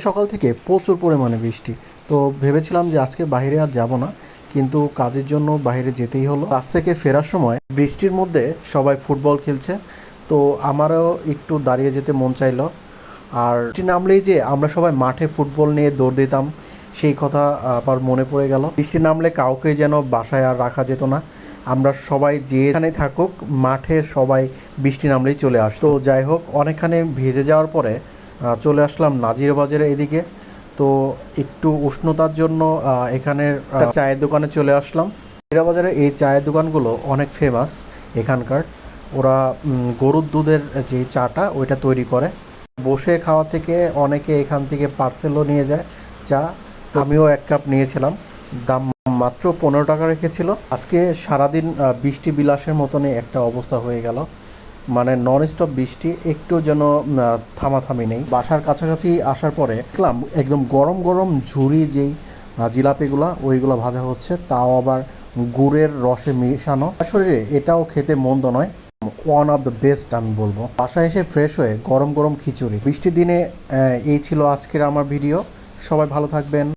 সকাল থেকে প্রচুর পরিমাণে বৃষ্টি। তো ভেবেছিলাম যে আজকে বাইরে আর যাব না, কিন্তু কাজের জন্য বাইরে যেতেই হলো। কাজ থেকে ফেরার সময় বৃষ্টির মধ্যে সবাই ফুটবল খেলছে, তো আমারও একটু দাঁড়িয়ে যেতে মন চাইলো। আর বৃষ্টি নামলেই যে আমরা সবাই মাঠে ফুটবল নিয়ে দৌড় দিতাম, সেই কথা আবার মনে পড়ে গেল। বৃষ্টি নামলে কাউকে যেন বাসায় আর রাখা যেত না। আমরা সবাই যেখানে থাকুক, মাঠে সবাই বৃষ্টি নামলেই চলে আসতো। যাই হোক, অনেকখানি ভেজে যাওয়ার পরে চলে আসলাম নাজির বাজারে এদিকে। তো একটু উষ্ণতার জন্য এখানের চায়ের দোকানে চলে আসলাম। নাজিরা বাজারে এই চায়ের দোকানগুলো অনেক ফেমাস এখানকার। ওরা গরুর দুধের যে চাটা ওইটা তৈরি করে। বসে খাওয়া থেকে অনেকে এখান থেকে পার্সেলও নিয়ে যায় চা। আমিও এক কাপ নিয়েছিলাম। দাম মাত্র পনেরো টাকা রেখেছিল। আজকে সারাদিন বৃষ্টি বিলাসের মতনই একটা অবস্থা হয়ে গেল। মানে নন স্টপ বৃষ্টি, একটু যেন থামাথামি নেই। বাসার কাছাকাছি আসার পরে দেখলাম একদম গরম গরম ঝুড়ি যেই জিলাপিগুলা, ওইগুলো ভাজা হচ্ছে, তাও আবার গুড়ের রসে মেশানো। শরীরে এটাও খেতে মন্দ নয়। ওয়ান অফ দ্য বেস্ট আমি বলব। বাসায় এসে ফ্রেশ হয়ে গরম গরম খিচুড়ি। বৃষ্টির দিনে এই ছিল আজকের আমার ভিডিও সবাই ভালো থাকবেন।